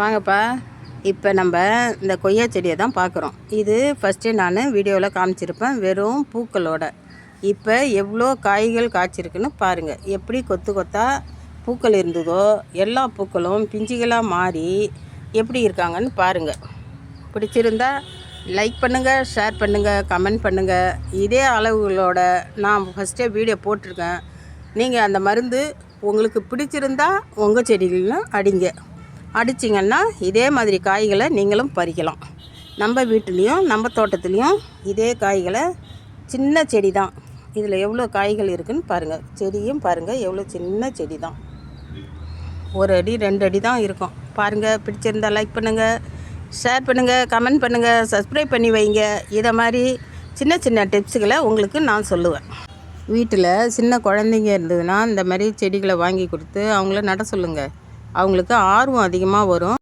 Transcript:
வாங்கப்பா. இப்போ நம்ம இந்த கொய்யா செடியை தான் பார்க்குறோம். இது ஃபஸ்ட்டு நான் வீடியோவில் காமிச்சிருப்பேன். வெறும் பூக்களோட. இப்போ எவ்வளோ காய்கள் காய்ச்சிருக்குன்னு பாருங்கள் எப்படி கொத்து கொத்தா பூக்கள் இருந்ததோ எல்லா பூக்களும் பிஞ்சுகளாக மாறி எப்படி இருக்காங்கன்னு பாருங்கள் பிடிச்சிருந்தா லைக் பண்ணுங்கள் ஷேர் பண்ணுங்கள் கமெண்ட் பண்ணுங்கள் இதே அளவுகளோட நான் ஃபஸ்ட்டே வீடியோ போட்டிருக்கேன். நீங்கள் அந்த மருந்து உங்களுக்கு பிடிச்சிருந்தா உங்கள் செடிகளும் அடிங்க. அடிச்சிங்கன்னா இதே மாதிரி காய்களை நீங்களும் பறிக்கலாம். நம்ம வீட்டுலேயும் நம்ம தோட்டத்துலேயும் இதே காய்களை சின்ன செடி தான் இதில் எவ்வளோ காய்கள் இருக்குதுன்னு பாருங்கள் செடியும் பாருங்கள் எவ்வளோ சின்ன செடி தான் ஒரு அடி ரெண்டு அடி தான் இருக்கும். பாருங்கள் பிடிச்சிருந்தா லைக் பண்ணுங்கள் ஷேர் பண்ணுங்கள் கமெண்ட் பண்ணுங்கள் சப்ஸ்கிரைப் பண்ணி வைங்க. இதை மாதிரி சின்ன சின்ன டிப்ஸுகளை உங்களுக்கு நான் சொல்லுவேன். வீட்டில் சின்ன குழந்தைங்க இருந்ததுன்னா இந்த மாதிரி செடிகளை வாங்கி கொடுத்து அவங்கள நட சொல்லுங்கள் அவங்களுக்கு ஆர்வம் அதிகமாக வரும்.